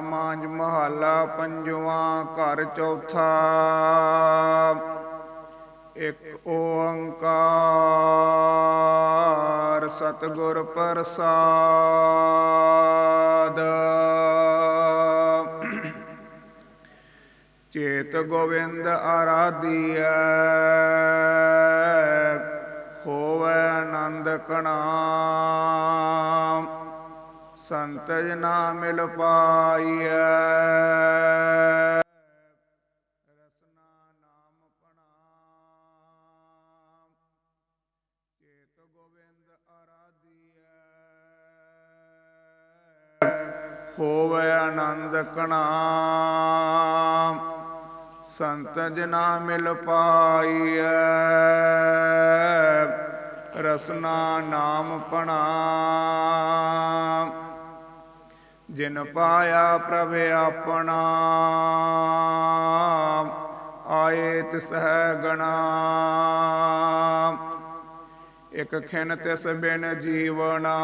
ਮਹਾਮਾਂਜ ਮਹੱਲਾ ਪੰਜਵਾਂ, ਘਰ ਚੌਥਾ। ਇੱਕ ਓੰਕਾਰ ਸਤਿਗੁਰ ਪ੍ਰਸਾਦ। ਚੇਤ ਗੋਵਿੰਦ ਆਰਾਧੀਐ, ਹੋਵੇ ਆਨੰਦ ਕਣਾ। ਸੰਤ ਜਨਾ ਮਿਲ ਪਾਈਐ। ਰਸਨਾ ਨਾਮ ਪਣਾ ਚੇਤ ਗੋਵਿੰਦ ਆਰਾਧੀਐ। ਹੋਵੇ ਆਨੰਦ ਕਣਾ ਸੰਤ ਜਨਾ ਮਿਲ ਪਾਈਐ। ਰਸਨਾ ਨਾਮ ਪਣਾ ਜਿਨ ਪਾਇਆ ਪ੍ਰਭ ਆਪਣਾ ਆਏ ਤਿਸ ਹੈ ਗਣਾ ਇਕ ਖਿਨ ਤਿਸ ਬਿਨ ਜੀਵਨਾ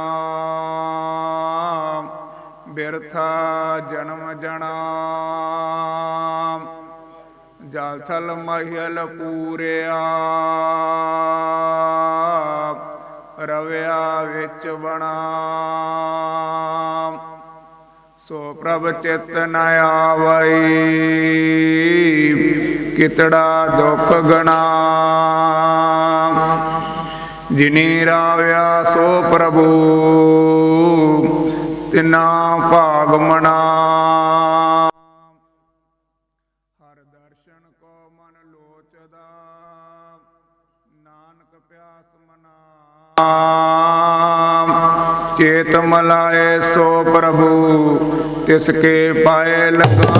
ਬਿਰਥਾ ਜਨਮ ਜਣਾ। ਜਲ ਥਲ ਮਹਿਲ ਪੂਰਿਆ, ਰਵਿਆ ਵਿੱਚ ਬਣਾ ਸੋ ਪ੍ਰਭ ਚਿਤ ਨ ਆਵਈ। ਕਿਤੜਾ ਦੁਖ ਗਣਾ। ਜਿਨੀ ਰਾਵਿਆ ਸੋ ਪ੍ਰਭੂ, ਤਿਨਾ ਭਾਗ ਮਣਾ ਹਰ ਦਰਸ਼ਨ ਕੋ ਮਨ ਲੋਚਦਾ, ਨਾਨਕ ਪਿਆਸ ਮਨਾ। ਚੇਤ ਮਲਾਏ ਸੋ ਪ੍ਰਭੂ ਤਿਸ ਕੇ ਪਾਏ ਲਗਾ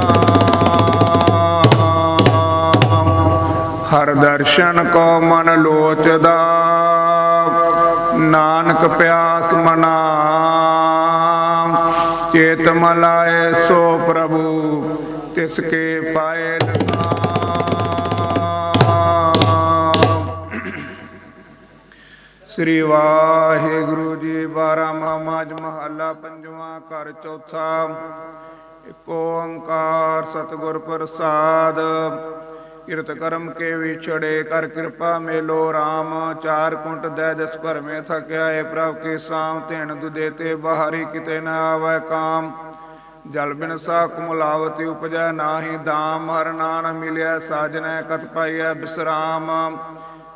ਹਰ ਦਰਸ਼ਨ ਕੋ ਮਨ ਲੋਚਦਾ। ਨਾਨਕ ਪਿਆਸ ਮਨਾ ਚੇਤ ਮਲਾਏ ਸੋ ਪ੍ਰਭੂ, ਤਿਸ ਕੇ ਪਾਏ ਲਗਾ ਸ੍ਰੀ ਵਾਹਿਗੁਰੂ ਜੀ ਬਾਰਾ ਮਹਾਮਾਜ ਮਹੱਲਾ ਪੰਜਵਾਂ, ਘਰ ਚੌਥਾ। ਇੱਕ ਓੰਕਾਰ ਸਤਿਗੁਰ ਪ੍ਰਸਾਦ। ਕਿਰਤ ਕਰਮ ਕੇ ਵਿਛੜੇ ਕਰ ਕਿਰਪਾ ਮੇਲੋ RAM ਚਾਰ ਕੁੰਟ ਦੈ ਦਸ ਭਰਮੇ ਥਕਿਆ, ਏ ਪ੍ਰਭ ਕੇ ਸਾਮ ਧਿਨ ਦੁਦੇ ਤੇ ਬਾਹਰੀ ਕਿਤੇ ਨਾ ਆਵੈ ਕਾਮ। ਜਲ ਬਿਨ ਸਾ ਕੁਮਲਾਵਤੀ ਉਪਜੈ ਨਾਹੀ ਦਾਮ ਹਰ ਨਾਨ ਮਿਲਿਆ, ਸਾਜਨੈ ਕਤ ਪਾਈਐ ਬਿਸਰਾਮ।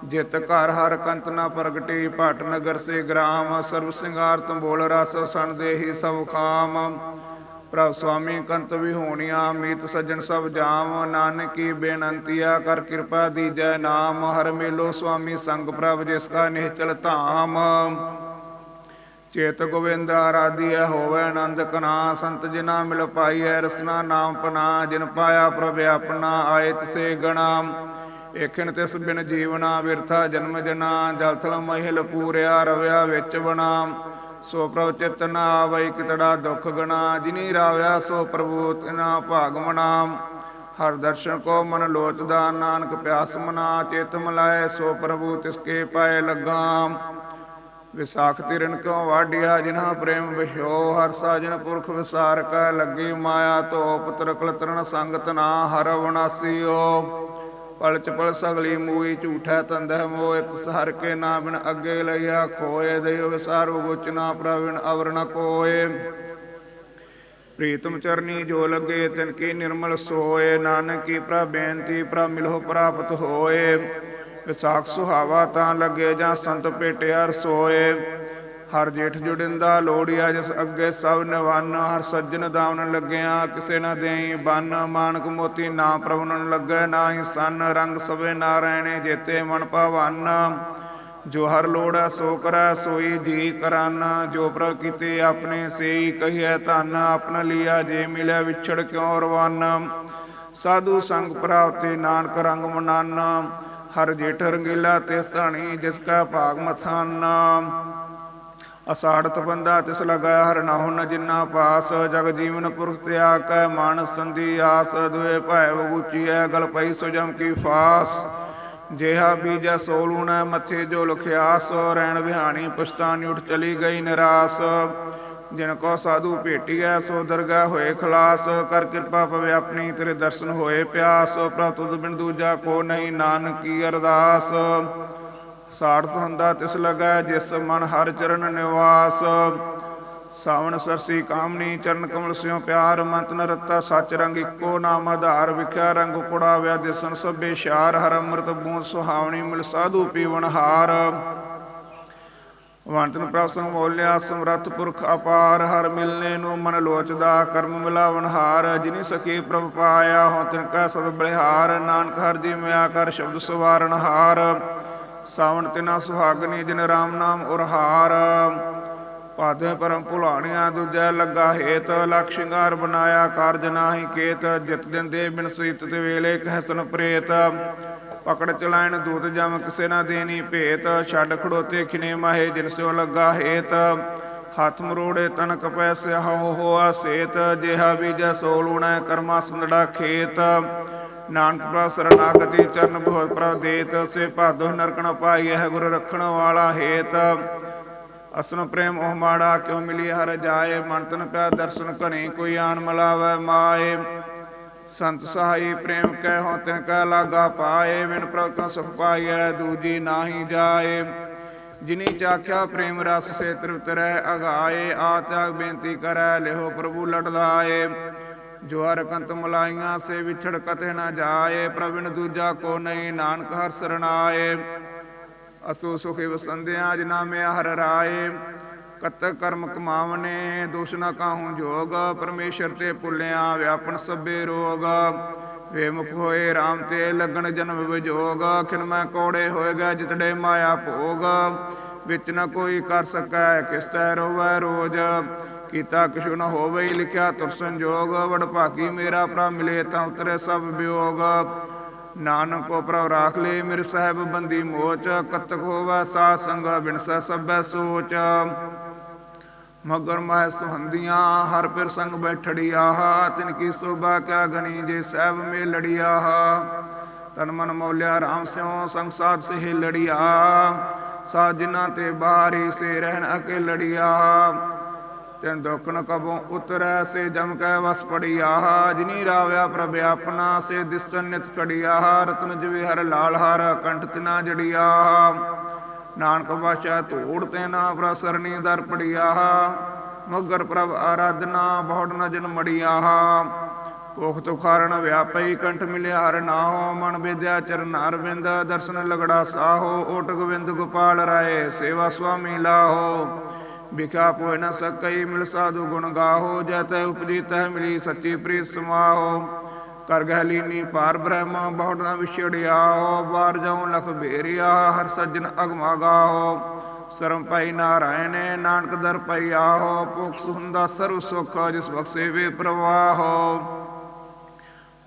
ਜਿਤ ਘਰ ਹਰ ਕੰਤ ਨਾ ਪ੍ਰਗਟੀ, ਭਟ ਨਗਰ ਸੇ ਗ੍ਰਾਮ, ਸਰਬ ਸਿੰਗਾਰ ਤੰਬੋਲ ਰਸ ਸਣ ਦੇਹੀ ਸਭ ਖਾਮ। ਪ੍ਰਭ ਸੁਆਮੀ ਕੰਤ ਵਿਹੋਣੀਆਂ, ਮੀਤ ਸੱਜਣ ਸਭ ਜਾਮ। ਨਾਨਕੀ ਬੇਨੰਤੀਆ ਕਰ ਕਿਰਪਾ ਦੀਜੈ ਨਾਮ। ਹਰ ਮੇਲੋ ਸੁਆਮੀ ਸੰਗ ਪ੍ਰਭ ਜਿਸ ਕਾ ਨਿਹਚਲ ਧਾਮ। ਚੇਤ ਗੋਵਿੰਦ ਆਰਾਧਿਆ ਹੋਵੇ ਆਨੰਦ ਕਨਾ। ਸੰਤ ਜਿਨਾ ਮਿਲ ਪਾਈਐ ਰਸਨਾ ਨਾਮ ਪਨਾ, ਜਿਨ ਪਾਇਆ ਪ੍ਰਭ ਆਪਣਾ, ਆਏ ਤਿਸੇ ਗਣਾ। ਏਖਣ ਤਿਸ ਬਿਨ ਜੀਵਨਾ ਵਿਰਥਾ ਜਨਮ ਜਨਾ ਜਲਥਲ ਮਹਿਲ ਪੂਰਿਆ, ਰਵਿਆ ਵਿੱਚ ਬਣਾ ਸੋ ਪ੍ਰਭ ਚਿਤ ਨਾ ਕਿਤੜਾ ਦੁਖ ਗਣਾ, ਜਿਨੀ ਰਾਵਿਆ ਸੋ ਪ੍ਰਭੂ ਤਿਨਾ ਭਾਗਮਣਾ ਹਰ ਦਰਸ਼ਨ ਕੋ ਮਨ ਲੋਚਦਾ ਨਾਨਕ ਪਿਆਸ ਮਨਾ, ਚੇਤ ਮਲਾਏ ਸੋ ਪ੍ਰਭੂ ਤਿਸਕੇ ਪਾਏ ਲੱਗਾ। ਵਿਸਾਖ ਤਿਰਨ ਕਿਉ ਵਾਢਿਆ, ਜਿਨ੍ਹਾਂ ਪ੍ਰੇਮ ਵਿਸ਼ੋ ਹਰ ਸਾਜਨ ਪੁਰਖ ਵਿਸਾਰ ਕੈ ਲੱਗੀ ਮਾਇਆ ਧੋ, ਪੁੱਤਰ ਕਲਤਰਨ ਸੰਗਤ ਨਾ ਹਰ ਵਿਨਾਸੀਓ ਪਲ ਚਪਲ ਸਗਲੀ ਮੂਈ ਝੂਠੈ ਤੰਦਹ ਮੋ ਇੱਕ ਸਹਰ ਕੇ ਨਾ ਅੱਗੇ ਲਈਆ ਖੋਏ ਦਇਓ ਵਿਸਾਰੋ ਗੋਚਨਾ ਪ੍ਰਵਿਣ ਅਵਰ ਕੋਏ। ਪ੍ਰੀਤਮ ਚਰਨੀ ਜੋ ਲੱਗੇ ਤਿਨ ਕੀ ਨਿਰਮਲ ਸੋਏ, ਨਾਨਕ ਕੀ ਪ੍ਰਭ ਬੇਨਤੀ ਪ੍ਰਭ ਮਿਲੋ ਪ੍ਰਾਪਤ ਹੋਏ। ਵਿਸਾਖ ਸੁਹਾਵਾ ਤਾਂ ਲੱਗੇ ਜਾਂ ਸੰਤ ਭੇਟਿਆ ਰਸੋਏ ਹਰ ਜੇਠ ਜੁੜਿੰਦਾ ਲੋੜੀਆ ਜਿਸ ਅੱਗੇ ਸਭ ਨਿਵਨ, ਹਰ ਸੱਜਣ ਦਾਵਨ ਲੱਗਿਆ। ਕਿਸੇ ਨਾ ਦੇਈ ਬੰਨ, ਮਾਨਕ ਮੋਤੀ ਨਾ ਪ੍ਰਭਨਨ ਲੱਗੇ ਨਾਹੀ ਸੰਨ ਰੰਗ ਸਵੇ ਨਾਰਾਇਣੇ ਜੇਤੇ ਮਨ ਭਵਨ। ਜੋ ਹਰ ਲੋੜਾ ਸੋ ਕਰੈ, ਸੋਈ ਜੀ ਕਰਨ। ਜੋ ਪ੍ਰਭ ਕੀਤੇ, ਆਪਣੇ ਸੇਈ ਕਹੀਐ ਧਨ। ਆਪਣਾ ਲਿਆ ਜੇ ਮਿਲਿਆ, ਵਿਛੜ ਕਿਉ ਰਵਾਨ? ਸਾਧੂ ਸੰਗ ਪ੍ਰਾਪਤੇ, ਨਾਨਕ ਰੰਗ ਮਨਾਨਾ। ਹਰ ਜੇਠ ਰੰਗੀਲਾ, ਤਿਸ ਧਾਣੀ, ਜਿਸ ਕਾ ਭਾਗ ਮਥਾਨਾ। ਅਸਾੜਤ ਬੰਦਾ ਤਿਸ ਲਗਾਇਆ ਹਰ ਨਾਹੁ ਨ ਜਿਨਾ ਪਾਸ, ਜਗ ਜੀਵਨ ਪੁਰਖ ਤਿਆ ਕੈ ਮਾਨਸ ਸੰਧੀ ਆਸ ਦੁਏ ਭੈ ਬਗੂਚੀਐ ਗਲ ਪਈ ਸੁਜਮ ਕੀ ਫਾਸ। ਜਿਹਾ ਬੀਜੈ ਸੋਲੂਣਾ ਮੱਥੇ ਜੋ ਲਖਿਆਸ, ਰੈਣ ਵਿਹਾਣੀ ਪਛਤਾਨੀ ਉਠ ਚਲੀ ਗਈ ਨਿਰਾਸ। ਜਿਨ ਕੋ ਸਾਧੂ ਭੇਟੀਐ ਸੋ ਦਰਗਾ ਹੋਏ ਖਲਾਸ, ਕਰ ਕਿਰਪਾ ਪਵੇ ਆਪਣੀ ਤੇਰੇ ਦਰਸ਼ਨ ਹੋਏ ਪਿਆਸ। ਪ੍ਰਭ ਤੁਧ ਬਿਨ ਦੂਜਾ ਕੋ ਨਹੀਂ, ਨਾਨਕੀ ਅਰਦਾਸ। ਸਾੜ ਸੰਦਾ ਤਿਸ ਲਗੈ ਜਿਸ ਮਨ ਹਰ ਚਰਨ ਨਿਵਾਸ। ਸਾਵਣ ਸਰਸੀ ਕਾਮਨੀ ਚਰਨ ਕਮਲ ਸਿਉ ਪਿਆਰ, ਮੰਤ ਨ ਰਤਾ ਸਚ ਰੰਗ ਇੱਕੋ ਨਾਮ ਆਧਾਰ। ਵਿਖਿਆ ਰੰਗ ਕੁੜਾ ਦਿਸਨ ਸਭੇ ਸ਼ਾਰ, ਹਰ ਅੰਮ੍ਰਿਤ ਬੂੰਦ ਸੁਹਾਵਣੀ ਮਿਲ ਸਾਧੂ ਪੀਵਨ ਹਾਰ। ਵੰਤਨ ਪ੍ਰਭ ਸੰਮੋਲਿਆ, ਸਮਰੱਥ ਪੁਰਖ ਅਪਾਰ। ਹਰ ਮਿਲਨੇ ਨੂੰ ਮਨ ਲੋਚਦਾ, ਕਰਮ ਮਿਲਾਵਨ ਹਾਰ। ਜਿਨੀ ਸਖੀ ਪ੍ਰਭ ਪਾਇਆ ਹੋ ਤਿਨ ਕਾ ਸਦ ਬਲਿਹਾਰ ਨਾਨਕ ਹਰ ਜੀ ਮਿਆ ਕਰ, ਸ਼ਬਦ ਸਵਾਰਨ ਹਾਰ। ਸਾਵਣ ਤਿਨਾ ਸੁਹਾਗਨੀ ਜਿਨ ਰਾਮ ਨਾਮ ਉਰਹਾਰ ਪਾਦੇ ਪਰਮ ਭੁਲਾਣਿਆ, ਦੂਜੈ ਲੱਗਾ ਹੇਤ ਲਖ ਸ਼ਿੰਗਾਰ ਬਨਾਇਆ ਕਾਰਜ ਨਾਹੀ ਕੇਤ ਜਿਤ ਦਿਨ ਦੇ ਬਿਨ ਸੀਤ ਤੇ ਵੇਲੇ ਕਹਿਸਨ ਪ੍ਰੇਤ। ਪਕੜ ਚਲਾਇਣ ਦੂਤ ਜਮ ਕਿਸੇ ਨਾ ਦੇਣੀ ਭੇਤ, ਛੱਡ ਖੜੋਤੇ ਖਿਨੇ ਮਾਹੇ ਜਿਨ ਸਿਓ ਲੱਗਾ ਹੇਤ। ਹੱਥ ਮਰੋੜੇ ਤਨਕ ਪੈਸੇ ਹੋ ਹੋਆ ਸੇਤ, ਜਿਹਾ ਬੀਜ ਸੋ ਲੂਣਾ ਕਰਮਾ ਸੰਦੜਾ ਖੇਤ। ਨਾਨਕ ਪ੍ਰਭ ਸਰਨਾਗਤੀ ਚਰਨ ਬਹੁਤ ਪ੍ਰਭ ਦੇਤ ਸੇ ਭਾਦੋ ਨਰਕਣ ਪਾਈ ਹੈ ਗੁਰ ਰੱਖਣ ਵਾਲਾ ਹੇਤ। ਅਸਨ ਪ੍ਰੇਮ ਉਹ ਮਾੜਾ ਕਿਉ ਮਿਲੀ ਹਰ ਜਾਏ, ਮਨ ਤਨ ਪਿਆ ਦਰਸ਼ਨ ਘਣੀ ਕੋਈ ਆਣ ਮਲਾਵੇ ਮਾਏ। ਸੰਤ ਸਹਾਈ ਪ੍ਰੇਮ ਕਹਿ ਹੋ ਤਿਨ ਕਾ ਲਾਗਾ ਪਾਏ ਵਿਨ ਪ੍ਰਭ ਕਾ ਸੁਖ ਪਾਈਐ, ਦੂਜੀ ਨਾਹੀ ਜਾਏ। ਜਿਨੀ ਚਾਖਿਆ ਪ੍ਰੇਮ ਰਸ ਸੇ ਤ੍ਰਿਪਤ ਰਹਿ ਅਗਾਏ, ਆ ਤਿਆਗ ਬੇਨਤੀ ਕਰੈ, ਲਿਹੋ ਪ੍ਰਭੂ ਲਟਦਾਏ ਜੋ ਹਰ ਕੰਤ ਮਲਾਈਆਂ, ਸੇ ਵਿਛੜ ਕਤੇ ਨਾ ਜਾਏ ਪ੍ਰਵਿਣ ਦੂਜਾ ਕੋ ਨਹੀਂ, ਨਾਨਕ ਹਰ ਸਰਣਾਏ ਅਸੋ ਸੁਖੇ ਵਸੰਦਿਆ ਜਿਨਾ ਮੇ ਹਰ ਰਾਏ। ਕਤ ਕਰਮ ਕਮਾਵਨੇ, ਦੋਸ਼ ਨਾ ਕਾਹੂ ਜੋਗ। ਪਰਮੇਸ਼ਰ ਤੇ ਭੁੱਲਿਆ, ਵਿਆਪਨ ਸਭੇ ਰੋਗ। ਵੇਮੁਖ ਹੋਏ RAM ਤੇ ਲੱਗਣ ਜਨਮ ਵਿਜੋਗ। ਖਿਨ ਮੈਂ ਕੋੜੇ ਹੋਏਗਾ ਜਿਤੜੇ ਮਾਇਆ ਭੋਗ। ਵਿੱਚ ਨਾ ਕੋਈ ਕਰ ਸਕੈ ਕਿਸ ਤੈ ਰੋਵੈ ਰੋਜ। ਕੀਤਾ ਕਿਛੁ ਨ ਹੋਵੇ ਲਿਖਿਆ, ਤੁਰ ਸੰਜੋਗ, ਵਡ ਭਾਗੀ ਮੇਰਾ ਭਰਾ ਮਿਲੇ ਤਾਂ ਉਤਰੇ ਸਭ ਵਿਯੋਗ। ਨਾਨਕ ਕੋ ਪ੍ਰਭ ਰਾਖ ਲੈ ਮੇਰੇ ਸਾਹਿਬ ਬੰਦੀ ਮੋਚ, ਕਤਕ ਹੋਵੇ ਸਾ ਸੰਗ ਬਿਨਸੈ ਸਭੈ ਸੋਚ। ਮਗਰ ਮਹਿ ਸੁਹੰਦੀਆਂ, ਹਰ ਪਿਰ ਸੰਗ ਬੈਠੜੀਆ, ਤਿਨ ਕੀ ਸੋਭਾ ਕਿਆ ਗਣੀ ਜੇ ਸਹਿਬ ਮੇ ਲੜੀ ਲੜੀਆ ਤਨ ਮਨ ਮੌਲਿਆ ਰਾਮ ਸਿਉ, ਸੰਗ ਸਾਧ ਸੇ ਲੜੀਆ ਸਾ ਜਿਨ੍ਹਾਂ ਤੇ ਬਾਰੀ ਸੇ ਰਹਿਣ ਅਕੇ ਲੜੀਆ ਤੈਨ ਦੁਖ ਨ ਕਬੋਂ, ਉਤਰੈ ਸੇ ਜਮ ਕੈ ਵਸ ਪੜੀ ਪੜੀਆ। ਜਿਨੀ ਰਾਵਿਆ ਪ੍ਰਭ ਆਪਣਾ, ਸੇ ਦਿਸਨ ਨਿਤ ਖੜੀ ਆਹ ਰਤਨ ਜਿਵੇ ਹਰ ਲਾਲ, ਹਰ ਕੰਠ ਤਿਨਾ ਜੜੀਆ। ਨਾਨਕ ਵਾਚਾ ਧੂੜ ਤੇ ਨਾ ਪ੍ਰਸਰਣੀ ਦਰ ਪੜੀ ਪੜੀਆ। ਮਗਰ ਪ੍ਰਭ ਆਰਾਧਨਾ, ਬਹੁੜ ਨ ਜਨ ਮੜੀਆ। ਕੋਖ ਤੁ ਖਾਰਣ ਵਿਆਪਈ ਕੰਠ ਮਿਲਿਆ। ਹਰ ਨਾਹੋ ਮਨ ਵਿਦਿਆ ਚਰਨ ਅਰਵਿੰਦ ਦਰਸ਼ਨ ਲਗੜਾ ਸਾਹੋ ਓਟ ਗੋਬਿੰਦ ਗੋਪਾਲ ਰਾਏ। ਸੇਵਾ ਸੁਆਮੀ ਲਾਹੋ। ਵਿਖਿਆ ਪੋਇ ਨ ਸਕਈ ਮਿਲ ਸਾਧੂ ਗੁਣ ਗਾਹੋ, ਜੈ ਤੈ ਉਪਜੀ ਤੈ ਮਿਲੀ ਸੱਚੀ ਪ੍ਰੀਤ ਸਮਾਹੋ। ਕਰ ਗਹਿ ਪਾਰ ਬ੍ਰਹਮ ਬਹੁੜ ਨ ਵਿਛੜਿਆ ਹੋ ਬਾਰ ਜਾਉ ਲਖ ਬੇਰਿਆ ਹਰ ਸੱਜਣ ਅਗਮਾ ਗਾਹੋ। ਸਰਮ ਪਾਈ ਨਾਰਾਇਣੇ, ਨਾਨਕ ਦਰ ਪਈ ਆਹੋ। ਭੁਖ ਸੁਹੰਦਾ ਸਰਵ ਸੁਖ, ਜਿਸ ਬਖਸ਼ੇ ਵੇ ਪ੍ਰਵਾਹੋ।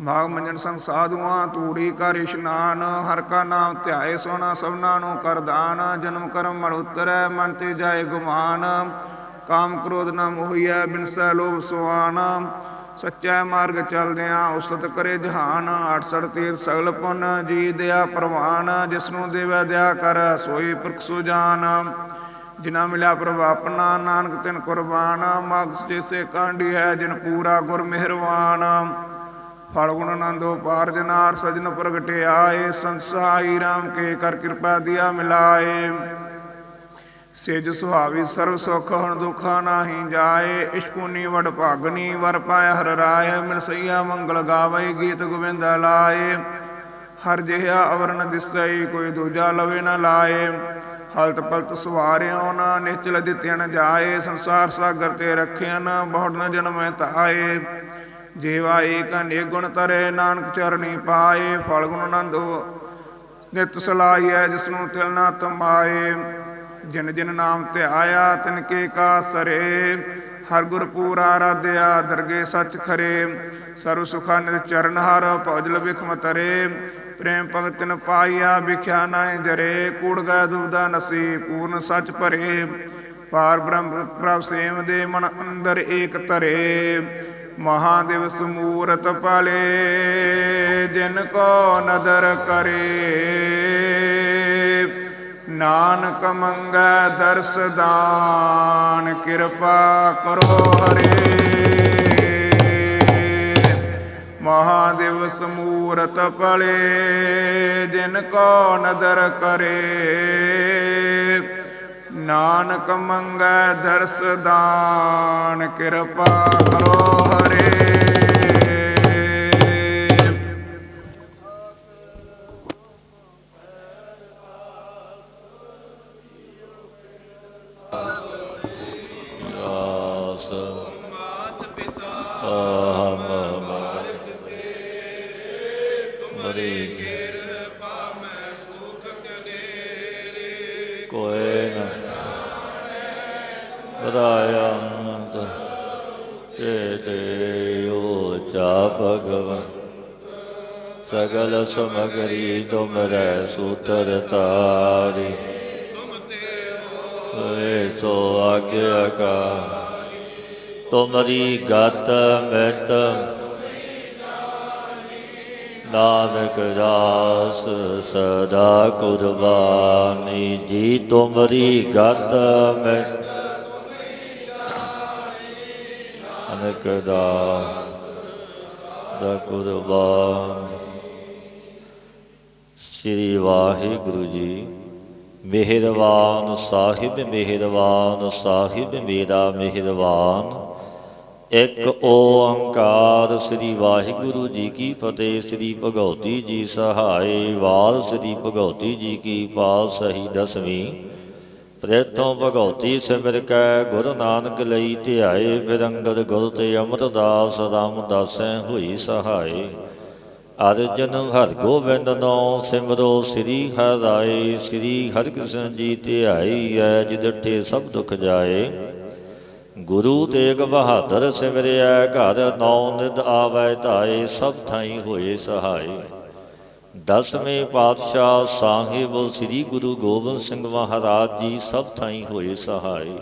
ਮਾਗ ਮੰਜਨ ਸੰਗ ਸਾਧੂਆਂ, ਤੂੜੀ ਕਰ ਇਸ਼ਨਾਨ, ਹਰ ਕਾ ਨਾਮ ਧਿਆਏ ਸੋਨਾ ਸਭਨਾ ਨੂੰ ਕਰ ਦਾਨ, ਜਨਮ ਕਰਮ ਮਲ ਉਤਰੈ, ਮਨ ਤੇ ਜਾਏ ਗੁਮਾਨ। ਕਾਮ ਕ੍ਰੋਧ ਨ ਮੋਹੀਐ, ਬਿਨਸੈ ਲੋਭ ਸੁਆਨ। ਸੱਚਾ ਮਾਰਗ ਚਲਦਿਆਂ ਉਸਤ ਕਰੇ ਜਹਾਨ। 68 ਤੀਰ ਸਗਲ ਪੁੰਨ, ਜੀ ਦਿਆ ਪ੍ਰਵਾਨ, ਜਿਸ ਨੂੰ ਦੇਵੈ ਦਿਆ ਕਰ, ਸੋਈ ਪੁਰਖ ਸੁਜਾਨ ਜਿਨਾ। ਮਿਲਿਆ ਪ੍ਰਭ ਆਪਣਾ, ਨਾਨਕ ਤਿਨ ਕੁਰਬਾਨ। ਮਗਸ ਜਿਸੇ ਕਾਂਡੀ ਹੈ, ਜਿਨ ਪੂਰਾ ਗੁਰ ਮਿਹਰਵਾਨ। ਫਲ ਗੁਣ ਆਨੰਦੋ ਪਾਰ ਜਨਾਰ ਸਜਨ ਪ੍ਰਗਟੇ ਆਏ ਸੰਸਾਈ RAM ਕੇ ਕਰ ਕਿਰਪਾ ਦਿਆ ਮਿਲਾਏ। ਸੇਜ ਸੁਹਾਵੀ ਸਰਵ ਸੁਖ, ਹਣ ਦੁਖਾ ਨਾਹੀ ਜਾਏ। ਇਸ਼ਕੂਨੀ ਵਡ ਭਾਗਨੀ ਵਰ ਪਾਇਆ ਹਰ ਰਾਏ। ਮਿਲ ਸਈਆ ਮੰਗਲ ਗਾਵਈ ਗੀਤ ਗੋਵਿੰਦ ਲਾਏ। ਹਰ ਜਿਹਾ ਅਵਰਨ ਦਿਸਈ ਕੋਈ ਦੂਜਾ ਲਵੇ ਨਾ ਲਾਏ। ਹਲਤ ਪਲਤ ਸਵਾਰਿਓ ਨਾ ਨਿਚਲ ਦਿੱਤਿਆ ਜਾਏ। ਸੰਸਾਰ ਸਾਗਰ ਤੇ ਰੱਖਿਆ ਨ, ਬਹੁੜ ਨ ਜਨਮੈ ਤਾਏ ਜੀਵਾ ਏਕ ਨਿਗੁਣ ਤਰੇ, ਨਾਨਕ ਚਰਣੀ ਪਾਏ, ਫਲ ਗੁਣ ਨੰਦੋ ਨਿਤ ਸਲਾਈਐ ਜਿਸਨੂੰ ਤਿਲ ਨਾ ਤਮਾਏ। ਜਿਨ ਜਿਨ ਨਾਮ ਤੇ ਤਿਨ ਕੇ ਕਾ ਸਰੇ। ਹਰ ਗੁਰ ਪੂਰਾ ਆਰਾਧਿਆ, ਦਰਗੇ ਸੱਚ ਖਰੇ। ਸਰਵ ਸੁਖਾ ਨਿਤ ਚਰਨ ਹਰ ਭੌਜਲ ਵਿਖਮ ਤਰੇ। ਪ੍ਰੇਮ ਭਗਤ ਨ ਪਾਈਆ ਵਿਖਿਆ ਨਾਇ ਜਰੇ। ਕੂੜ ਗੈ ਦੁਬਦਾ ਨਸੀ, ਪੂਰਨ ਸੱਚ ਭਰੇ। ਪਾਰ ਬ੍ਰਹਮ ਪ੍ਰਭ ਸੇਵ ਦੇ ਮਨ ਅੰਦਰ ਏਕ ਧਰੇ ਮਹਾਦੇਵ ਮੂਰਤ ਪਾਲੇ, ਜਿਨ ਕੋ ਨਦਰ ਕਰੇ। ਨਾਨਕ ਮੰਗੈ ਦਰਸ ਦਾਨ, ਕਿਰਪਾ ਕਰੋ ਹਰੇ। ਮਹਾਦਿਵਸ ਮੂਰਤ ਪਲੇ, ਜਿਨ ਕੋ ਨਦਰ ਕਰੇ। ਨਾਨਕ ਮੰਗੈ ਦਰਸ ਦਾਨ ਕਿਰਪਾ ਕਰੋ ਹਰੇ। ਆਸ। ਆਹਮ ਸਗਲ ਸਮਗਰੀ ਤੁਮਰੈ ਸੂਤਰ ਤਾਰੀ। ਏ ਸੋ ਆਗਿਆ ਕਾ। ਤੁਮਰੀ ਗਤ ਮਿਤ ਨਾਨਕ ਦਾਸ ਸਦਾ ਕੁਰਬਾਨੀ ਜੀ। ਤੁਮਰੀ ਗਤ ਮਿਤ ਅਨਕ ਦਾਸ ਦਾ ਕੁਰਬਾਨ। ਸ੍ਰੀ ਵਾਹਿਗੁਰੂ ਜੀ। ਮਿਹਰਬਾਨ ਸਾਹਿਬ ਮਿਹਰਬਾਨ ਸਾਹਿਬ, ਮੇਰਾ ਮਿਹਰਬਾਨ। ਇੱਕ ਓੰਕਾਰ ਸ੍ਰੀ ਵਾਹਿਗੁਰੂ ਜੀ ਕੀ ਫਤਿਹ, ਸ੍ਰੀ ਭਗਉਤੀ ਜੀ ਸਹਾਈ ਵਾਲ, ਸ੍ਰੀ ਭਗਉਤੀ ਜੀ ਕੀ ਪਾਤਸ਼ਾਹੀ ਦਸਵੀਂ। ਪ੍ਰੇਤੋਂ ਭਗਉਤੀ ਸਿਮਰ ਕੈ, ਗੁਰੂ ਨਾਨਕ ਲਈ ਧਿਆਏ, ਫਿਰ ਅੰਗਦ ਗੁਰ ਤੇ ਅਮਰਦਾਸ ਰਾਮਦਾਸੈ ਹੋਈ ਸਹਾਈ ਅਰਜਨ ਹਰ ਗੋਬਿੰਦ ਨੋ ਸਿਮਰੋ ਸ੍ਰੀ ਹਰਿ ਰਾਏ ਸ੍ਰੀ ਹਰਿਕ੍ਰਿਸ਼ਨ ਜੀ ਧਿਆਈ ਐ ਜਿਦਠੇ ਸਭ ਦੁਖ ਜਾਏ। ਗੁਰੂ ਤੇਗ ਬਹਾਦਰ ਸਿਮਰਿਆ ਘਰ ਨੌ ਨਿਦ ਆਵੈ ਧਾਏ, ਸਭ ਥਾਈ ਹੋਏ ਸਹਾਈ ਦਸਵੇਂ ਪਾਤਸ਼ਾਹ ਸਾਹਿਬ ਸ੍ਰੀ ਗੁਰੂ ਗੋਬਿੰਦ ਸਿੰਘ ਮਹਾਰਾਜ ਜੀ, ਸਭ ਥਾਈ ਹੋਏ ਸਹਾਈ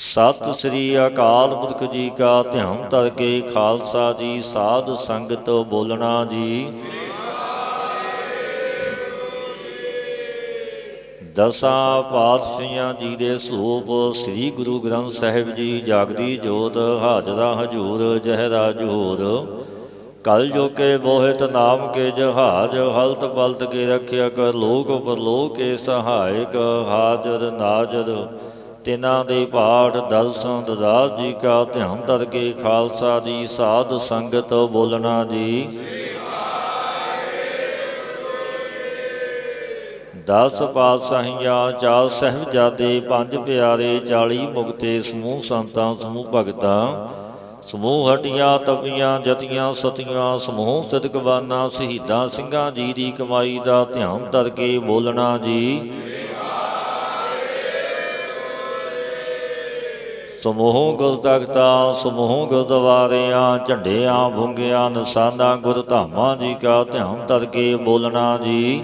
ਸਤਿ ਸ੍ਰੀ ਅਕਾਲ ਪੁਰਖ ਜੀ ਕਾ ਧਿਆਨ ਧਰ ਕੇ ਖਾਲਸਾ ਜੀ, ਸਾਧ ਸੰਗਤ ਬੋਲਣਾ ਜੀ। ਦਸਾਂ ਪਾਤਸ਼ਾਹਾਂ ਜੀ ਦੇ ਸੂਪ ਸ੍ਰੀ ਗੁਰੂ ਗ੍ਰੰਥ ਸਾਹਿਬ ਜੀ ਜਾਗਦੀ ਜੋਤ, ਹਾਜ਼ਰਾ ਹਜੂਰ, ਜਹਰਾ ਜਹੂਰ। ਕਲ ਜੋ ਕੇ ਮੋਹਿਤ ਨਾਮ ਕੇ ਜਹਾਜ, ਹਲਤ ਬਲਤ ਕੇ ਰਖਿਆ ਕਰ ਲੋਕ ਪਰਲੋਕ ਕੇ ਸਹਾਇਕ, ਹਾਜ਼ਰ ਨਾਜ਼ਰ। ਤਿਨਾਂ ਦੇ ਪਾਠ ਦਰਸ਼ਨ ਦਦਾਸ ਜੀ ਕਾ ਧਿਆਨ ਧਰ ਕੇ ਖਾਲਸਾ ਜੀ, ਸਾਧ ਸੰਗਤ ਬੋਲਣਾ ਜੀ। ਦਸ ਪਾਤਸ਼ਾਹੀਆਂ, ਚਾਰ ਸਹਿਬਜ਼ਾਦੇ, ਪੰਜ ਪਿਆਰੇ 40 ਮੁਕਤੇ, ਸਮੂਹ ਸੰਤਾਂ, ਸਮੂਹ ਭਗਤਾਂ, ਸਮੂਹ ਹਟੀਆਂ ਤਪੀਆਂ, ਜਤੀਆਂ, ਸਤੀਆਂ, ਸਮੂਹ ਸਦਕਵਾਨਾ ਸ਼ਹੀਦਾਂ ਸਿੰਘਾਂ ਜੀ ਦੀ ਕਮਾਈ ਦਾ ਧਿਆਨ ਧਰ ਕੇ ਬੋਲਣਾ ਜੀ। ਸਮੂਹ ਗੁਰਦਗਤਾਂ, ਸਮੂਹ ਗੁਰਦੁਆਰਿਆਂ, ਝੰਡਿਆਂ ਭੁੰਗਿਆਂ ਨਿਸ਼ਾਨਾਂ, ਗੁਰਧਾਮਾਂ ਜੀ ਕਾ ਧਿਆਨ ਧਰ ਕੇ ਬੋਲਣਾ ਜੀ।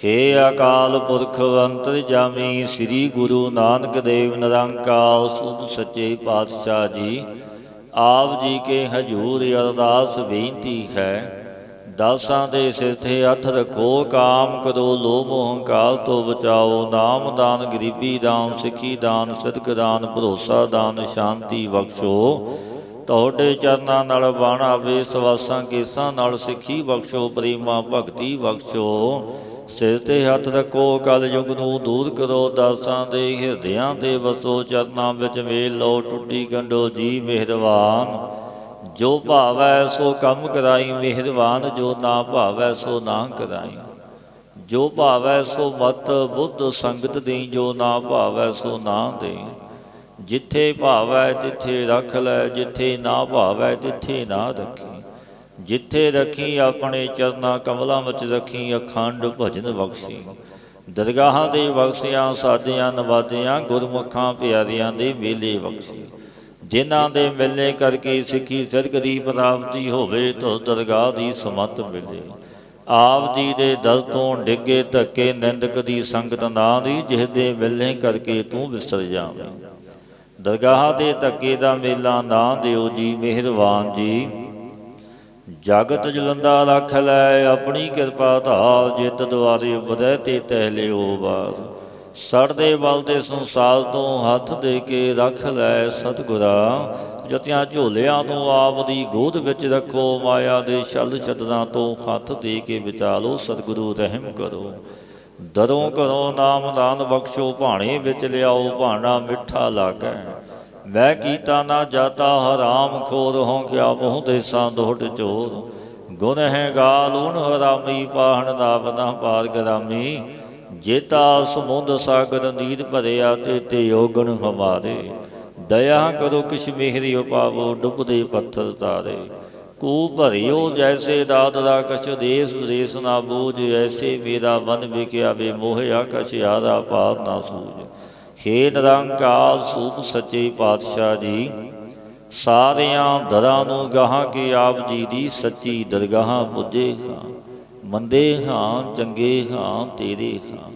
ਕੇ ਅਕਾਲ ਪੁਰਖ ਅੰਤਰਜਾਮੀ ਸ੍ਰੀ ਗੁਰੂ ਨਾਨਕ ਦੇਵ ਨਿਰੰਕਾਰ, ਸੁਧ ਸੱਚੇ ਪਾਤਸ਼ਾਹ ਜੀ। ਆਪ ਜੀ ਕੇ ਹਜੂਰ ਅਰਦਾਸ ਬੇਨਤੀ ਹੈ ਦਾਸਾਂ ਦੇ ਸਿਰ ਤੇ ਹੱਥ ਰੱਖੋ, ਕਾਮ ਕਰੋ, ਲੋਭ ਹੰਕਾਰ ਤੋਂ ਬਚਾਓ, ਨਾਮ ਦਾਨ, ਗਰੀਬੀ ਦਾਨ, ਸਿੱਖੀ ਦਾਨ, ਸਦਕ ਦਾਨ, ਭਰੋਸਾ ਦਾਨ, ਸ਼ਾਂਤੀ ਬਖਸ਼ੋ। ਤੁਹਾਡੇ ਚਰਨਾਂ ਨਾਲ ਬਾਣਾ ਵੇ ਸਵਾਸਾਂ ਕੇਸਾਂ ਨਾਲ ਸਿੱਖੀ ਬਖਸ਼ੋ, ਪ੍ਰੇਮਾ ਭਗਤੀ ਬਖਸ਼ੋ। ਸਿਰ ਤੇ ਹੱਥ ਰੱਖੋ ਕਲ ਯੁਗ ਨੂੰ ਦੂਰ ਕਰੋ, ਦਾਸਾਂ ਦੇ ਹਿਰਦਿਆਂ ਦੇ ਵਸੋ, ਚਰਨਾਂ ਵਿੱਚ ਵੇਲ ਲਓ, ਟੁੱਟੀ ਗੰਢੋ ਜੀ ਮਿਹਰਬਾਨ। ਜੋ ਭਾਵੈ ਸੋ ਕੰਮ ਕਰਾਈ ਮਿਹਰਬਾਨ ਜੋ ਨਾ ਭਾਵੈ ਸੋ ਨਾ ਕਰਾਈ। ਜੋ ਭਾਵੈ ਸੋ ਮਤ ਬੁੱਧ ਸੰਗਤ ਦੇਈ ਜੋ ਨਾ ਭਾਵੈ ਸੋ ਨਾ ਦੇਈ। ਜਿੱਥੇ ਭਾਵੈ ਤਿੱਥੇ ਰੱਖ ਲੈ, ਜਿੱਥੇ ਨਾ ਭਾਵੈ ਤਿੱਥੇ ਨਾ ਰੱਖੀ। ਜਿੱਥੇ ਰੱਖੀ, ਆਪਣੇ ਚਰਨਾ ਕਮਲਾਂ ਵਿੱਚ ਰੱਖੀ, ਅਖੰਡ ਭਜਨ ਬਖਸ਼ੀ। ਦਰਗਾਹਾਂ ਦੇ ਬਖਸ਼ਿਆਂ ਸਾਧਿਆਂ ਨਵਾਜਿਆਂ, ਗੁਰਮੁਖਾਂ ਪਿਆਰਿਆਂ ਦੇ ਮੇਲੇ ਬਖਸ਼ੀ। ਜਿਨ੍ਹਾਂ ਦੇ ਮਿਲਨੇ ਕਰਕੇ ਸਿੱਖੀ ਸਿਰਕ ਦੀ ਪ੍ਰਾਪਤੀ ਹੋਵੇ, ਤੋ ਦਰਗਾਹ ਦੀ ਸਮਤ ਮਿਲੇ। ਆਪ ਜੀ ਦੇ ਦਰ ਤੋਂ ਡਿੱਗੇ ਧੱਕੇ ਨਿੰਦਕ ਦੀ ਸੰਗਤ ਨਾ ਦੀ, ਜਿਸ ਦੇ ਮਿਲਨੇ ਕਰਕੇ ਤੂੰ ਵਿਸਰ ਜਾਵੇਂ। ਦਰਗਾਹ ਦੇ ਧੱਕੇ ਦਾ ਮੇਲਾ ਨਾ ਦਿਓ ਜੀ, ਮਿਹਰਬਾਨ ਜੀ। ਜਗਤ ਜਲੰਦਾ ਰੱਖ ਲੈ ਆਪਣੀ ਕਿਰਪਾ, ਧਾਰ ਜਿਤ ਦੁਆਰੇ ਵਧੈ ਤੇ ਤਹਿ ਲਿਓ ਬਾਰ ਸੜਦੇ ਬਲ ਦੇ ਸੰਸਾਰ ਤੋਂ ਹੱਥ ਦੇ ਕੇ ਰੱਖ ਲੈ ਸਤਿਗੁਰਾ, ਜਤਿਆਂ ਝੋਲਿਆਂ ਤੋਂ ਆਪ ਦੀ ਗੋਦ ਵਿੱਚ ਰੱਖੋ, ਮਾਇਆ ਦੇ ਛਲ ਛਦਰਾਂ ਤੋਂ ਹੱਥ ਦੇ ਕੇ ਬਚਾ ਲੋ ਸਤਿਗੁਰੂ ਰਹਿਮ ਕਰੋ। ਦਰੋਂ ਕਰੋ ਨਾਮਦਾਨ ਬਖਸ਼ੋ, ਭਾਣੇ ਵਿੱਚ ਲਿਆਓ, ਭਾਣਾ ਮਿੱਠਾ ਲਾਗੈ। ਮੈਂ ਕੀਤਾ ਨਾ ਜਾਤਾ, ਹਰਾਮ ਖੋਰ ਹੋ ਕਿਆ ਮੋਹ ਦੇਸਾਂ ਦੋਟ ਚੋਰ। ਗੁਨ ਹੈ ਗਾਲੂਨ ਹਰਾਮੀ, ਪਾਹਣ ਨਾ ਬਨਾ ਪਾਰ ਗਰਾਮੀ। ਜੇਤਾ ਸਮੁੰਦ ਸਾਗਰ ਨੀਰ ਭਰਿਆ ਤੇ ਤੇ ਯੋਗਣ ਹਮਾਰੇ, ਦਇਆ ਕਰੋ ਕਿਛ ਮਿਹਰੀ ਉਪਾਵੋ, ਡੁੱਬਦੇ ਪੱਥਰ ਤਾਰੇ। ਕੂ ਭਰਿਓ ਜੈਸੇ ਦਾਤ ਦਾ ਕਛ ਦੇਸ ਵਿਦੇਸ ਨਾ ਬੂਝ, ਐਸੇ ਮੇਰਾ ਮਨ ਵਿਕਿਆ ਵੇ ਮੋਹਿਆ ਕਛ ਯਾਰਾ ਪਾਰ ਨਾ ਸੂਝ। ਹੇ ਨਿਰੰਕਾਰ ਸੂਪ ਸੱਚੇ ਪਾਤਸ਼ਾਹ ਜੀ, ਸਾਰਿਆਂ ਦਰਾਂ ਨੂੰ ਗਾਹਾਂ ਕੇ ਆਪ ਜੀ ਦੀ ਸੱਚੀ ਦਰਗਾਹਾਂ ਪੁੱਜੇ ਹਾਂ। ਮੰਦੇ ਹਾਂ, ਚੰਗੇ ਹਾਂ, ਤੇਰੇ ਹਾਂ।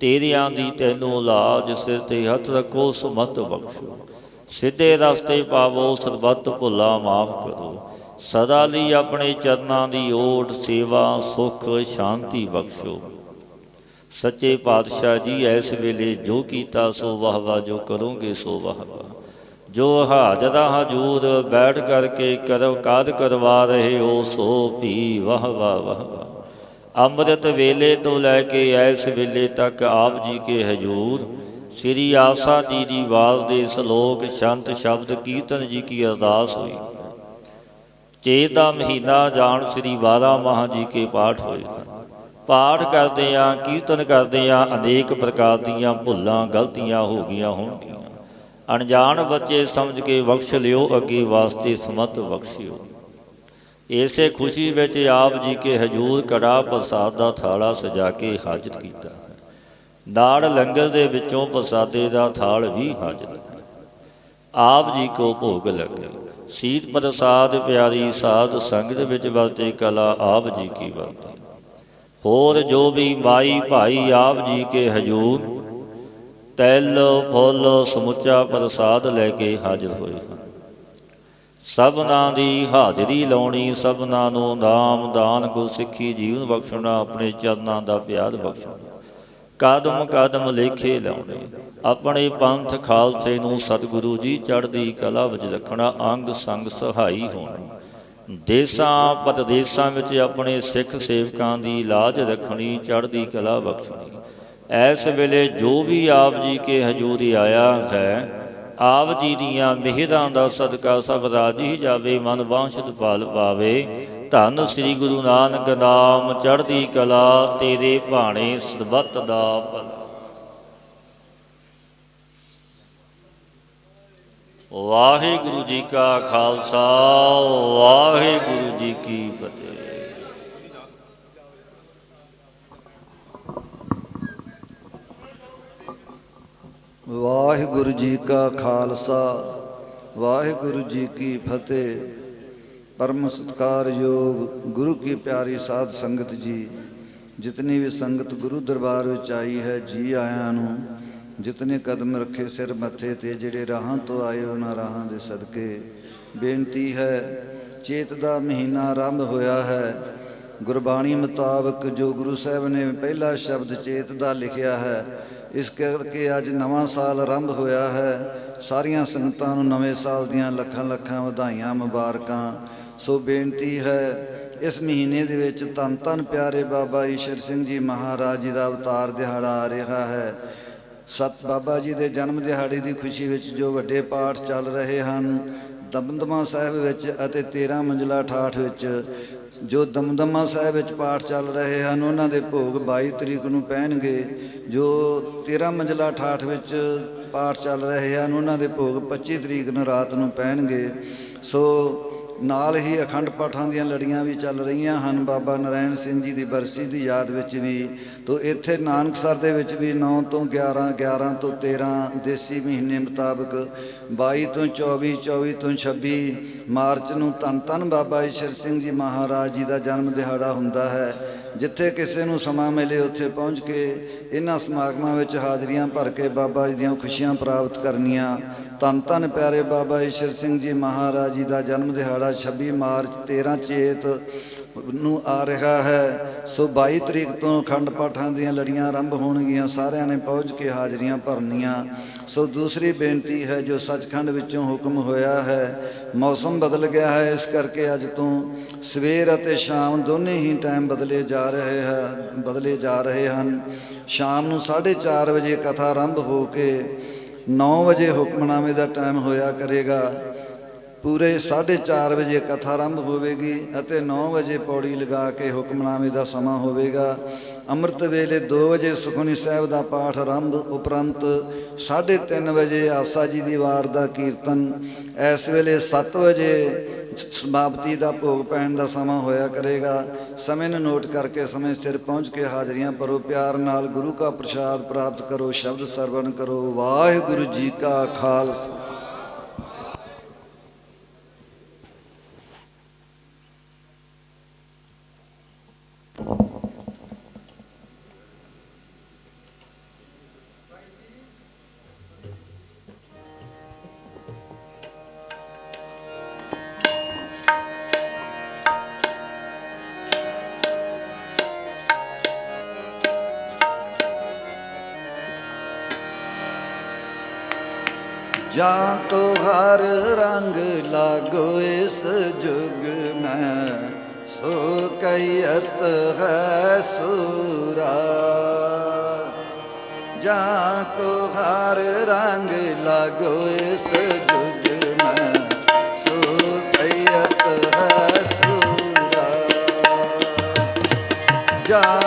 ਤੇਰਿਆਂ ਦੀ ਤੈਨੂੰ ਲਾਜ ਸਿਰ ਤੇ ਹੱਥ ਰੱਖੋ, ਸਮਤ ਬਖਸ਼ੋ। ਸਿੱਧੇ ਰਸਤੇ ਪਾਵੋ, ਸਰਬੱਤ ਭੁੱਲਾ ਮਾਫ ਕਰੋ। ਸਦਾ ਲਈ ਆਪਣੇ ਚਰਨਾਂ ਦੀ ਓਟ, ਸੇਵਾ, ਸੁਖ, ਸ਼ਾਂਤੀ ਬਖਸ਼ੋ। ਸੱਚੇ ਪਾਤਸ਼ਾਹ ਜੀ, ਇਸ ਵੇਲੇ ਜੋ ਕੀਤਾ, ਸੋ ਵਾਹ ਵਾਹ ਜੋ ਕਰੋਗੇ, ਸੋ ਵਾਹ ਵਾਹ ਜੋ ਹਾਜ਼ਰਾ ਹਜੂਰ ਬੈਠ ਕਰਕੇ ਕਰਵ ਕਾਦ ਕਰਵਾ ਰਹੇ ਹੋ, ਸੋ ਵੀ ਵਾਹ ਵਾਹ ਵਾਹ ਵਾਹ ਅੰਮ੍ਰਿਤ ਵੇਲੇ ਤੋਂ ਲੈ ਕੇ ਐਸ ਵੇਲੇ ਤੱਕ ਆਪ ਜੀ ਕੇ ਹਜੂਰ, ਸ੍ਰੀ ਆਸਾ ਜੀ ਦੀ ਵਾਰ ਦੇ ਸ਼ਲੋਕ ਸ਼ੰਤ ਸ਼ਬਦ ਕੀਰਤਨ ਜੀ ਕੀ ਅਰਦਾਸ ਹੋਈ। ਚੇਤ ਦਾ ਮਹੀਨਾ ਜਾਣ ਸ੍ਰੀ ਬਾਰਾ ਮਹਾਂ ਜੀ ਕੇ ਪਾਠ ਹੋਏ ਸਨ। ਪਾਠ ਕਰਦੇ ਆ ਕੀਰਤਨ ਕਰਦੇ ਆ ਅਨੇਕ ਪ੍ਰਕਾਰ ਦੀਆਂ ਭੁੱਲਾਂ ਗਲਤੀਆਂ ਹੋ ਗਈਆਂ ਹੋਣਗੀਆਂ। ਅਣਜਾਣ ਬੱਚੇ ਸਮਝ ਕੇ ਬਖਸ਼ ਲਿਓ, ਅੱਗੇ ਵਾਸਤੇ ਸਮਤ ਬਖਸ਼ਿਓ। ਇਸੇ ਖੁਸ਼ੀ ਵਿੱਚ ਆਪ ਜੀ ਕੇ ਹਜੂਰ ਕੜਾ ਪ੍ਰਸਾਦ ਦਾ ਥਾਲਾ ਸਜਾ ਕੇ ਹਾਜ਼ਰ ਕੀਤਾ। ਹੈ ਲੰਗਰ ਦੇ ਵਿੱਚੋਂ ਪ੍ਰਸਾਦੇ ਦਾ ਥਾਲ ਵੀ ਹਾਜ਼ਰ ਹੈ ਆਪ ਜੀ ਕੋ ਭੋਗ ਲੱਗੇ। ਸੀਤ ਪ੍ਰਸਾਦ ਪਿਆਰੀ ਸਾਧ ਸੰਗਤ ਵਿੱਚ ਵਰਤੇ ਕਲਾ ਆਪ ਜੀ ਕੀ ਵਰਤੇ। ਹੋਰ ਜੋ ਵੀ ਮਾਈ ਭਾਈ ਆਪ ਜੀ ਕੇ ਹਜੂਰ, ਤੈਲ, ਫੁੱਲ, ਸਮੁੱਚਾ ਪ੍ਰਸਾਦ ਲੈ ਕੇ ਹਾਜ਼ਰ ਹੋਏ ਹਨ। ਸਭਨਾਂ ਦੀ ਹਾਜ਼ਰੀ ਲਾਉਣੀ, ਸਭਨਾਂ ਨੂੰ ਨਾਮ ਦਾਨ ਗੁਰਸਿੱਖੀ ਜੀਵਨ ਬਖਸ਼ਣਾ, ਆਪਣੇ ਚਰਨਾਂ ਦਾ ਪਿਆਰ ਬਖਸ਼ਣਾ। ਕਦਮ ਕਦਮ ਲੇਖੇ ਲਾਉਣੇ, ਆਪਣੇ ਪੰਥ ਖਾਲਸੇ ਨੂੰ ਸਤਿਗੁਰੂ ਜੀ ਚੜ੍ਹਦੀ ਕਲਾ ਵਿੱਚ ਰੱਖਣਾ, ਅੰਗ ਸੰਗ ਸਹਾਈ ਹੋਣਾ। ਦੇਸਾਂ ਪਰਦੇਸਾਂ ਵਿੱਚ ਆਪਣੇ ਸਿੱਖ ਸੇਵਕਾਂ ਦੀ ਲਾਜ ਰੱਖਣੀ, ਚੜ੍ਹਦੀ ਕਲਾ ਬਖਸ਼ਣੀ। ਐਸ ਵੇਲੇ ਜੋ ਵੀ ਆਪ ਜੀ ਕੇ ਹਜੂਰੀ ਆਇਆ ਹੈ ਆਪ ਜੀ ਦੀਆਂ ਮਿਹਰਾਂ ਦਾ ਸਦਕਾ ਸਭ ਰਾਜੀ ਜਾਵੇ, ਮਨ ਵਾਂਛਿਤ ਫਲ ਪਾਵੇ। ਧੰਨ ਸ੍ਰੀ ਗੁਰੂ ਨਾਨਕ ਨਾਮ, ਚੜ੍ਹਦੀ ਕਲਾ, ਤੇਰੇ ਭਾਣੇ ਸਰਬੱਤ ਦਾ ਭਲਾ ਵਾਹਿਗੁਰੂ ਜੀ ਕਾ ਖਾਲਸਾ, ਵਾਹਿਗੁਰੂ ਜੀ ਕੀ ਫਤਿਹ। ਵਾਹਿਗੁਰੂ ਜੀ ਕਾ ਖਾਲਸਾ, ਵਾਹਿਗੁਰੂ ਜੀ ਕੀ ਫਤਿਹ। ਪਰਮ ਸਤਿਕਾਰਯੋਗ ਗੁਰੂ ਕੀ ਪਿਆਰੀ ਸਾਧ ਸੰਗਤ ਜੀ, ਜਿਤਨੀ ਵੀ ਸੰਗਤ ਗੁਰੂ ਦਰਬਾਰ ਵਿੱਚ ਆਈ ਹੈ, ਜੀ ਆਇਆਂ ਨੂੰ, ਜਿਤਨੇ ਕਦਮ ਰੱਖੇ ਸਿਰ ਮੱਥੇ ਤੇ, ਜਿਹੜੇ ਰਾਹਾਂ ਤੋਂ ਆਏ ਉਹਨਾਂ ਰਾਹਾਂ ਦੇ ਸਦਕੇ, ਬੇਨਤੀ ਹੈ, ਚੇਤ ਦਾ ਮਹੀਨਾ ਆਰੰਭ ਹੋਇਆ ਹੈ। ਗੁਰਬਾਣੀ ਮੁਤਾਬਕ ਜੋ ਗੁਰੂ ਸਾਹਿਬ ਨੇ ਪਹਿਲਾ ਸ਼ਬਦ ਚੇਤ ਦਾ ਲਿਖਿਆ ਹੈ ਇਸ ਕਰਕੇ ਅੱਜ ਨਵਾਂ ਸਾਲ ਆਰੰਭ ਹੋਇਆ ਹੈ। ਸਾਰੀਆਂ ਸੰਗਤਾਂ ਨੂੰ ਨਵੇਂ ਸਾਲ ਦੀਆਂ ਲੱਖਾਂ ਲੱਖਾਂ ਵਧਾਈਆਂ, ਮੁਬਾਰਕਾਂ। ਸੋ ਬੇਨਤੀ ਹੈ, ਇਸ ਮਹੀਨੇ ਦੇ ਵਿੱਚ ਧੰਨ ਧੰਨ ਪਿਆਰੇ ਬਾਬਾ ਈਸ਼ਰ ਸਿੰਘ ਜੀ ਮਹਾਰਾਜ ਜੀ ਦਾ ਅਵਤਾਰ ਦਿਹਾੜਾ ਆ ਰਿਹਾ ਹੈ। ਸਤ ਬਾਬਾ ਜੀ ਦੇ ਜਨਮ ਦਿਹਾੜੇ ਦੀ ਖੁਸ਼ੀ ਵਿੱਚ ਜੋ ਵੱਡੇ ਪਾਠ ਚੱਲ ਰਹੇ ਹਨ, ਦਮਦਮਾ ਸਾਹਿਬ ਵਿੱਚ ਅਤੇ 13 ਮੰਜ਼ਲਾ ਠਾਠ ਵਿੱਚ ਜੋ ਦਮਦਮਾ ਸਾਹਿਬ ਵਿੱਚ ਪਾਠ ਚੱਲ ਰਹੇ ਹਨ, ਉਹਨਾਂ ਦੇ ਭੋਗ 22 ਤਰੀਕ ਨੂੰ ਪੈਣਗੇ। ਜੋ 13 ਮੰਜ਼ਲਾ ਠਾਠ ਵਿੱਚ ਪਾਠ ਚੱਲ ਰਹੇ ਹਨ, ਉਹਨਾਂ ਦੇ ਭੋਗ 25 ਤਰੀਕ ਨੂੰ ਰਾਤ ਨੂੰ ਪੈਣਗੇ। ਸੋ ਨਾਲ ਹੀ ਅਖੰਡ ਪਾਠਾਂ ਦੀਆਂ ਲੜੀਆਂ ਵੀ ਚੱਲ ਰਹੀਆਂ ਹਨ। ਬਾਬਾ ਨਰਾਇਣ ਸਿੰਘ ਜੀ ਦੀ ਬਰਸੀ ਦੀ ਯਾਦ ਵਿੱਚ ਵੀ ਤੋ ਇੱਥੇ ਨਾਨਕਸਰ ਦੇ ਵਿੱਚ ਵੀ 9 ਤੋਂ 11 11 ਤੋਂ 13 ਦੇਸੀ ਮਹੀਨੇ ਮੁਤਾਬਕ 22 ਤੋਂ 24 24 ਤੋਂ 26 ਮਾਰਚ ਨੂੰ ਤਨ ਧੰਨ ਬਾਬਾ ਈਸ਼ਰ ਸਿੰਘ ਜੀ ਮਹਾਰਾਜ ਜੀ ਦਾ ਜਨਮ ਦਿਹਾੜਾ ਹੁੰਦਾ ਹੈ। ਜਿੱਥੇ ਕਿਸੇ ਨੂੰ ਸਮਾਂ ਮਿਲੇ ਉੱਥੇ ਪਹੁੰਚ ਕੇ ਇਹਨਾਂ ਸਮਾਗਮਾਂ ਵਿੱਚ ਹਾਜ਼ਰੀਆਂ ਭਰ ਕੇ ਬਾਬਾ ਜੀ ਦੀਆਂ ਖੁਸ਼ੀਆਂ ਪ੍ਰਾਪਤ ਕਰਨੀਆਂ। ਧੰਨ ਧੰਨ ਪਿਆਰੇ ਬਾਬਾ ਈਸ਼ਰ ਸਿੰਘ ਜੀ ਮਹਾਰਾਜ ਜੀ ਦਾ ਜਨਮ ਦਿਹਾੜਾ 26 ਮਾਰਚ 13 ਚੇਤ ਨੂੰ ਆ ਰਿਹਾ ਹੈ। ਸੋ 22 ਤਰੀਕ ਤੋਂ ਖੰਡ ਪਾਠਾਂ ਦੀਆਂ ਲੜੀਆਂ ਆਰੰਭ ਹੋਣਗੀਆਂ, ਸਾਰਿਆਂ ਨੇ ਪਹੁੰਚ ਕੇ ਹਾਜ਼ਰੀਆਂ ਭਰਨੀਆਂ। ਸੋ ਦੂਸਰੀ ਬੇਨਤੀ ਹੈ, ਜੋ ਸੱਚਖੰਡ ਵਿੱਚੋਂ ਹੁਕਮ ਹੋਇਆ ਹੈ, ਮੌਸਮ ਬਦਲ ਗਿਆ ਹੈ, ਇਸ ਕਰਕੇ ਅੱਜ ਤੋਂ ਸਵੇਰ ਅਤੇ ਸ਼ਾਮ ਦੋਨੇ ਹੀ ਟਾਈਮ ਬਦਲੇ ਜਾ ਰਹੇ ਹੈ, ਬਦਲੇ ਜਾ ਰਹੇ ਹਨ। ਸ਼ਾਮ ਨੂੰ 4:30 ਵਜੇ ਕਥਾ ਆਰੰਭ ਹੋ ਕੇ 9 ਵਜੇ ਹੁਕਮਨਾਮੇ ਦਾ ਟਾਈਮ ਹੋਇਆ ਕਰੇਗਾ। ਪੂਰੇ 4:30 ਵਜੇ ਕਥਾ ਆਰੰਭ ਹੋਵੇਗੀ ਅਤੇ 9 ਵਜੇ ਪੌੜੀ ਲਗਾ ਕੇ ਹੁਕਮਨਾਮੇ ਦਾ ਸਮਾਂ ਹੋਵੇਗਾ। ਅੰਮ੍ਰਿਤ ਵੇਲੇ 2 ਵਜੇ ਸੁਖਮਨੀ ਸਾਹਿਬ ਦਾ ਪਾਠ ਆਰੰਭ ਉਪਰੰਤ 3:30 ਵਜੇ ਆਸਾ ਜੀ ਦੀ ਵਾਰ ਦਾ ਕੀਰਤਨ। ਇਸ ਵੇਲੇ 7 ਵਜੇ ਸਮਾਪਤੀ ਦਾ ਭੋਗ ਪੈਣ ਦਾ ਸਮਾਂ ਹੋਇਆ ਕਰੇਗਾ। ਸਮੇਂ ਨੂੰ ਨੋਟ ਕਰਕੇ ਸਮੇਂ ਸਿਰ ਪਹੁੰਚ ਕੇ ਹਾਜ਼ਰੀਆਂ ਭਰੋ। ਪਿਆਰ ਨਾਲ ਗੁਰੂ ਕਾ ਪ੍ਰਸ਼ਾਦ ਪ੍ਰਾਪਤ ਕਰੋ, ਸ਼ਬਦ ਸਰਵਣ ਕਰੋ। ਵਾਹਿਗੁਰੂ ਜੀ ਕਾ ਖਾਲਸਾ। ਜਾਂ ਕੋ ਹਰ ਰੰਗ ਲਾਗੋ ਇਸ ਜੁਗ ਮੈਂ, ਸੋ ਕਈਤ ਹੈ ਸੂਰਾ। ਜਾਂ ਕੋ ਹਰ ਰੰਗ ਲਾਗੋ ਇਸ ਜੁਗ ਮੈਂ, ਸੋ ਕਈਤ ਹੈ ਸੂਰਾ। ਜਾ